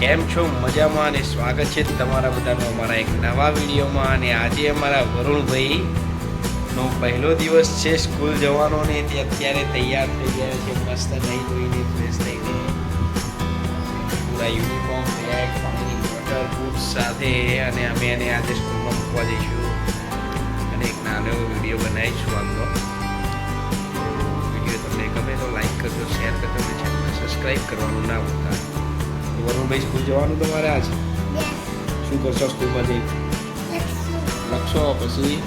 કેમ છો? મજામાં અને સ્વાગત છે તમારા બધાનું અમારા એક નવા વિડીયોમાં. અને આજે અમારા વરુણભાઈ નો પહેલો દિવસ છે સ્કૂલ જવાનો ને તે અત્યારે તૈયાર થઈ ગયા છે. મસ્ત નહીં ધોઈને ફ્રેશ થઈને પૂરા યુનિફોર્મ બેગ પાણી બોટલ બૂટ સાથે. અને અમે એને આજે સ્કૂલમાં મૂકવા જઈશું. અને એક નાનો એવો વીડિયો બનાવીશું આમનો વીડિયો તમને ગમે તો લાઈક કરજો શેર કરજો અને ચેનલને સબસ્ક્રાઈબ કરવાનું ના ભૂલતા. વરુણભાઈ સ્કૂલ જવાનું તમારે આજ? શું કરશો સ્કૂલમાં જઈ લખશો. પછી?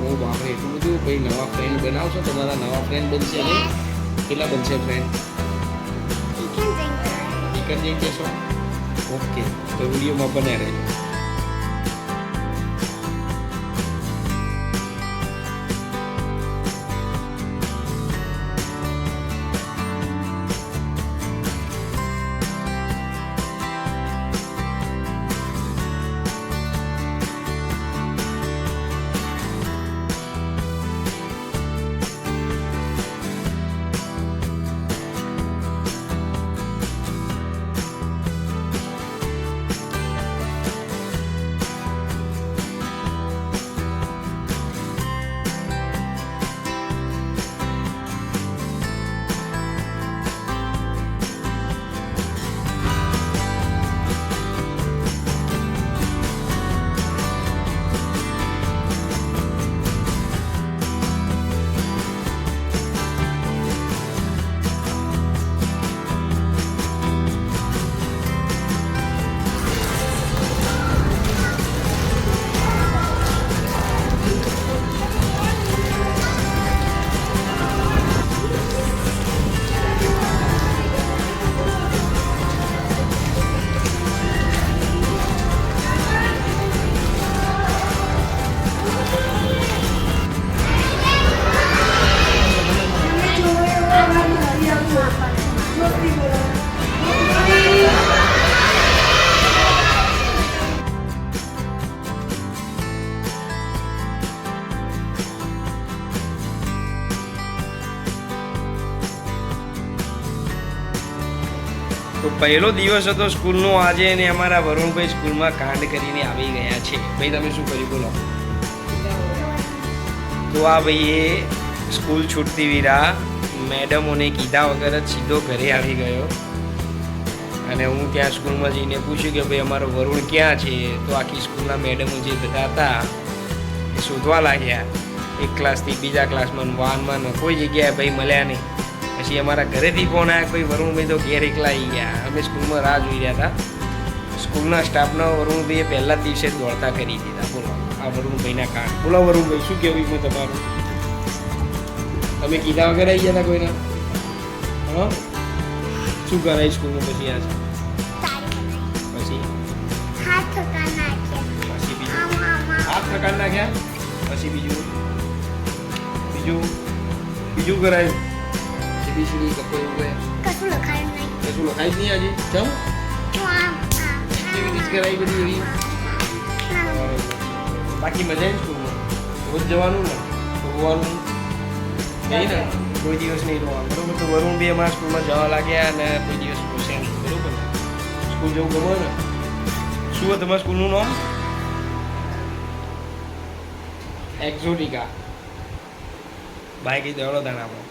હું બાપરે એટલું બધું. ભાઈ નવા ફ્રેન્ડ બનાવશો? તમારા નવા ફ્રેન્ડ બનશે ને? કેટલા બનશે ફ્રેન્ડ એક જ જઈ જશો ઓકે તો વિડીયોમાં બને રહેજો. તો પહેલો દિવસ હતો સ્કૂલનો. આજે અને અમારા વરુણભાઈ સ્કૂલમાં કાંડ કરીને આવી ગયા છે. ભાઈ, તમે શું કર્યું? બોલો. તો આ ભાઈએ સ્કૂલ છૂટતી વીરા મેડમોને કીધા વગર જ સીધો ઘરે આવી ગયો. અને હું ત્યાં સ્કૂલમાં જઈને પૂછ્યું કે ભાઈ, અમારો વરુણ ક્યાં છે? તો આખી સ્કૂલના મેડમો જે બધા હતા, એ શોધવા લાગ્યા. એક ક્લાસથી બીજા ક્લાસમાં વાનમાં કોઈ જગ્યાએ ભાઈ મળ્યા નહીં. પછી અમારા ઘરેથી ફોન આવ્યા, ભાઈ વરુણભાઈ તો ઘેર એકલા આવી ગયા. અમે સ્કૂલમાં રાહ જોઈ રહ્યા હતા. સ્કૂલના સ્ટાફના વરુણભાઈએ પહેલા દિવસે દોડતા કરી દીધા. બોલો, આ વરુણભાઈના કાન. બોલો વરુણભાઈ શું કહેવું હું તમારું? તમે કીધા વગર આવી ગયા કોઈને. હા? શું કરાય સ્કૂલમાં પછી આજ? પછી? પછી બીજું? હાથ પ્રકાર નાખ્યા? પછી બીજું? બીજું? બીજું કરાય? એબીસીડી કપો એવું કઈ કશું લખાય નહીં. આજે? ચમ? એક્ટિવિટીઝ કરાવી બધી એવી? બાકી મજા આવી સ્કૂલમાં રોજ જવાનું ને? નહીં ને? કોઈ દિવસ નહીં રોવાનું. બરોબર? તો વરુણ બી અમારા સ્કૂલમાં જવા લાગ્યા અને કોઈ દિવસ પૂછે નહીં. બરોબર? ને સ્કૂલ જવું ગમે ને? શું હોય તમારા સ્કૂલનું નામ? એક્ઝોટિકા બાય કઈ દેવડો તાણ આપણે